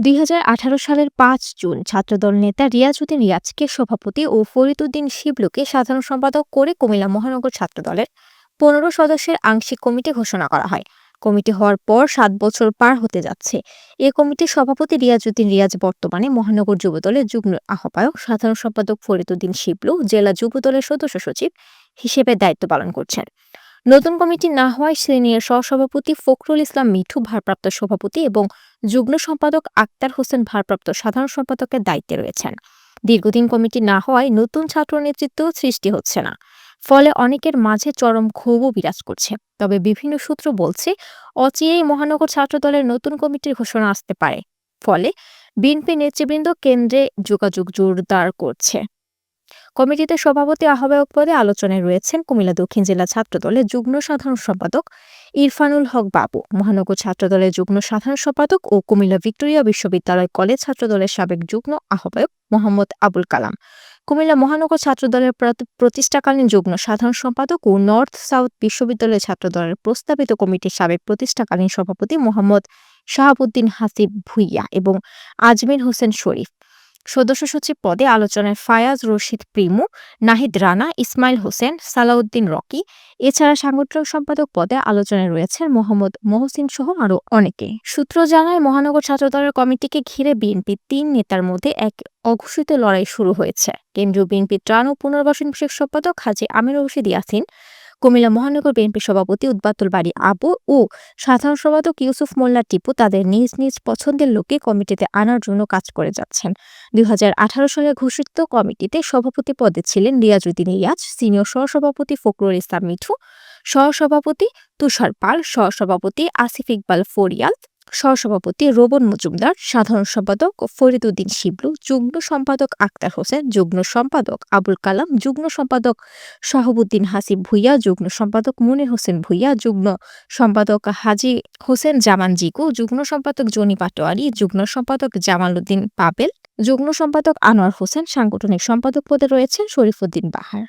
দুই হাজার আঠারো সালের পাঁচ জুন ছাত্রদল নেতা রিয়াজউদ্দিন রিয়াজকে সভাপতি ও ফরিদউদ্দিন শিবলুকে সাধারণ সম্পাদক করে কুমিল্লা মহানগর ছাত্রদলের পনেরো সদস্যের আংশিক কমিটি ঘোষণা করা হয়। কমিটি হওয়ার পর সাত বছর পার হতে যাচ্ছে। এ কমিটির সভাপতি রিয়াজউদ্দিন রিয়াজ বর্তমানে মহানগর যুবদলের যুগ্ম আহ্বায়ক। সাধারণ সম্পাদক ফরিদউদ্দিন শিবলু জেলা যুবদলের সদস্য সচিব হিসেবে দায়িত্ব পালন করছেন। নতুন কমিটি না হওয়ায় সিনিয়র সহসভাপতি ফখরুল ইসলাম মিঠু ভারপ্রাপ্ত সভাপতি এবং যুগ্ম সম্পাদক আক্তার হোসেন ভারপ্রাপ্ত সাধারণ সম্পাদকের দায়িত্বে রয়েছেন। দীর্ঘদিন কমিটি না হওয়ায় নতুন ছাত্র নেতৃত্ব সৃষ্টি হচ্ছে না। ফলে অনেকের মাঝে চরম ক্ষোভও বিরাজ করছে। তবে বিভিন্ন সূত্র বলছে, অচিরেই মহানগর ছাত্রদলের নতুন কমিটির ঘোষণা আসতে পারে। ফলে বিএনপি নেতৃবৃন্দ কেন্দ্রে যোগাযোগ জোরদার করছে। কমিটিতে সভাপতি আহ্বায়ক পদে আলোচনায় রয়েছেন কুমিল্লা দক্ষিণ জেলা ছাত্রদলের যুগ্ম সাধারণ সম্পাদক ইরফানুল হক বাবু, মহানগর ছাত্রদলের যুগ্ম সাধারণ সম্পাদক ও কুমিল্লা ভিক্টোরিয়া বিশ্ববিদ্যালয় কলেজ ছাত্রদলের সাবেক যুগ্ম আহ্বায়ক মোহাম্মদ আবুল কালাম। কুমিল্লা মহানগর ছাত্রদলের প্রতি- প্রতিষ্ঠাকালীন যুগ্ম সাধারণ সম্পাদক ও নর্থ সাউথ বিশ্ববিদ্যালয় ছাত্রদলের প্রস্তাবিত কমিটির সাবেক প্রতিষ্ঠাকালীন সভাপতি মোহাম্মদ শাহাবুদ্দিন হাসিব ভুইয়া এবং আজমির হোসেন শরীফ। সদস্য সচিব পদে আলোচনায় ফায়াজ রশিদ প্রিমু, নাহিদ রানা, ইসমাইল হোসেন, সালাউদ্দিন রকি। এছাড়া সাংগঠনিক সম্পাদক পদে আলোচনায় রয়েছেন মোহাম্মদ মহসিন সহ আরও অনেকে। সূত্র জানায়, মহানগর ছাত্রদলের কমিটিকে ঘিরে বিএনপি তিন নেতার মধ্যে এক অঘোষিত লড়াই শুরু হয়েছে। কেন্দ্রীয় বিএনপি ত্রাণ ও পুনর্বাসন বিষয়ক সম্পাদক হাজি আমির রশিদ ইয়াসিন কুমিল্লা মহানগর বিএনপি সভাপতি উদ্বাতুল বাড়ি আবু ও সাধারণ সম্পাদক ইউসুফ মোল্লা টিপু তাদের নিজ নিজ পছন্দের লোককে কমিটিতে আনার জন্য কাজ করে যাচ্ছেন। দুই হাজার আঠারো সালে ঘোষিত কমিটিতে সভাপতি পদে ছিলেন রিয়াজুদ্দিন ইয়াজ সিনিয়র সহসভাপতি ফখরুল ইসলাম মিঠু, সহসভাপতি তুষার পাল, সহসভাপতি আসিফ ইকবাল ফরিয়াল সহসভাপতি রোবন মজুমদার, সাধারণ সম্পাদক ফরিদউদ্দিন শিবলু, যুগ্ম সম্পাদক আক্তার হোসেন, যুগ্ম সম্পাদক আবুল কালাম, যুগ্ম সম্পাদক শাহাবুদ্দিন হাসিব ভুইয়া, যুগ্ম সম্পাদক মুনির হোসেন ভুইয়া, যুগ্ম সম্পাদক হাজি হোসেন জামান জিকু, যুগ্ম সম্পাদক জনি পাটোয়ারি, যুগ্ম সম্পাদক জামাল উদ্দিন পাবেল, যুগ্ম সম্পাদক আনোয়ার হোসেন, সাংগঠনিক সম্পাদক পদে রয়েছেন শরীফুদ্দিন বাহার।